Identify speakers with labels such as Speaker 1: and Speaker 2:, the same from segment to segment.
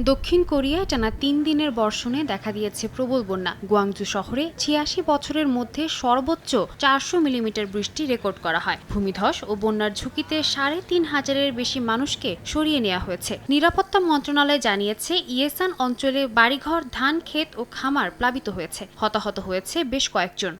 Speaker 1: দক্ষিণ কোরিয়ায় টানা তিন দিনের বর্ষণে দেখা দিয়েছে প্রবল বন্যা। গুয়াংজু শহরে ছিয়াশি বছরের মধ্যে সর্বোচ্চ চারশো মিলিমিটার বৃষ্টি রেকর্ড করা হয়। ভূমিধস ও বন্যার ঝুঁকিতে সাড়ে তিন হাজারের বেশি মানুষকে সরিয়ে নেওয়া হয়েছে। নিরাপত্তা মন্ত্রণালয় জানিয়েছে, ইয়েসান অঞ্চলে বাড়িঘর, ধান, ক্ষেত ও খামার প্লাবিত হয়েছে। হতাহত হয়েছে বেশ কয়েকজন।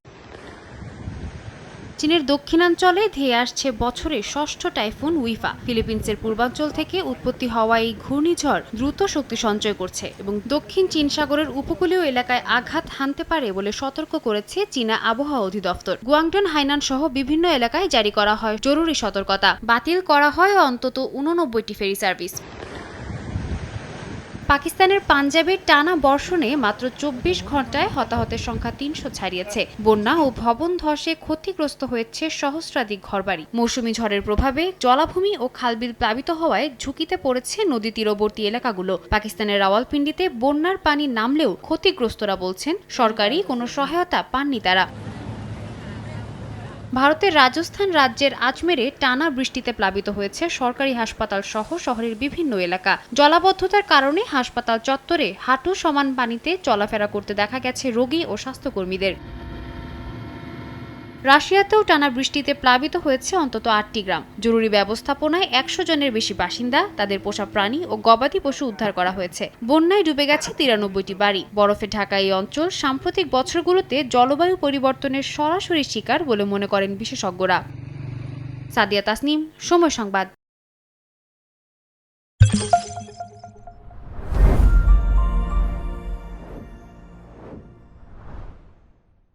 Speaker 1: চীনের দক্ষিণাঞ্চলে ধেয়ে আসছে বছরে ষষ্ঠ টাইফুন উইফা। ফিলিপিন্সের পূর্বাঞ্চল থেকে উৎপত্তি হওয়া এই ঘূর্ণিঝড় দ্রুত শক্তি সঞ্চয় করছে এবং দক্ষিণ চীন সাগরের উপকূলীয় এলাকায় আঘাত হানতে পারে বলে সতর্ক করেছে চীনা আবহাওয়া অধিদপ্তর। গুয়াংডন, হাইনান সহ বিভিন্ন এলাকায় জারি করা হয় জরুরি সতর্কতা। বাতিল করা হয় অন্তত উননব্বইটি ফেরি সার্ভিস। পাকিস্তানের পাঞ্জাবের টানা বর্ষণে মাত্র চব্বিশ ঘন্টায় হতাহতের সংখ্যা তিনশো ছাড়িয়েছে। বন্যা ও ভবন ধসে ক্ষতিগ্রস্ত হয়েছে সহস্রাধিক ঘরবাড়ি। মৌসুমি ঝড়ের প্রভাবে জলাভূমি ও খালবিল প্লাবিত হওয়ায় ঝুঁকিতে পড়েছে নদী তীরবর্তী এলাকাগুলো। পাকিস্তানের রাওয়ালপিন্ডিতে বন্যার পানি নামলেও ক্ষতিগ্রস্তরা বলছেন সরকারি কোনো সহায়তা পাননি তারা। ভারতের রাজস্থান রাজ্যের আজমেরে টানা বৃষ্টিতে প্লাবিত হয়েছে সরকারি হাসপাতাল সহ শহরের বিভিন্ন এলাকা। জলাবদ্ধতার কারণে হাসপাতাল চত্বরে হাঁটু সমান পানিতে চলাফেরা করতে দেখা গেছে রোগী ও স্বাস্থ্যকর্মীদের। রাশিয়াতেও টানা বৃষ্টিতে প্লাবিত হয়েছে অন্তত আটটি গ্রাম। জরুরি ব্যবস্থাপনায় একশো জনের বেশি বাসিন্দা, তাদের পোষা প্রাণী ও গবাদি পশু উদ্ধার করা হয়েছে। বন্যায় ডুবে গেছে তিরানব্বইটি বাড়ি। বরফে ঢাকা এই অঞ্চল সাম্প্রতিক বছরগুলোতে জলবায়ু পরিবর্তনের সরাসরি শিকার বলে মনে করেন বিশেষজ্ঞরা। সাদিয়া তাসনিম, সময় সংবাদ।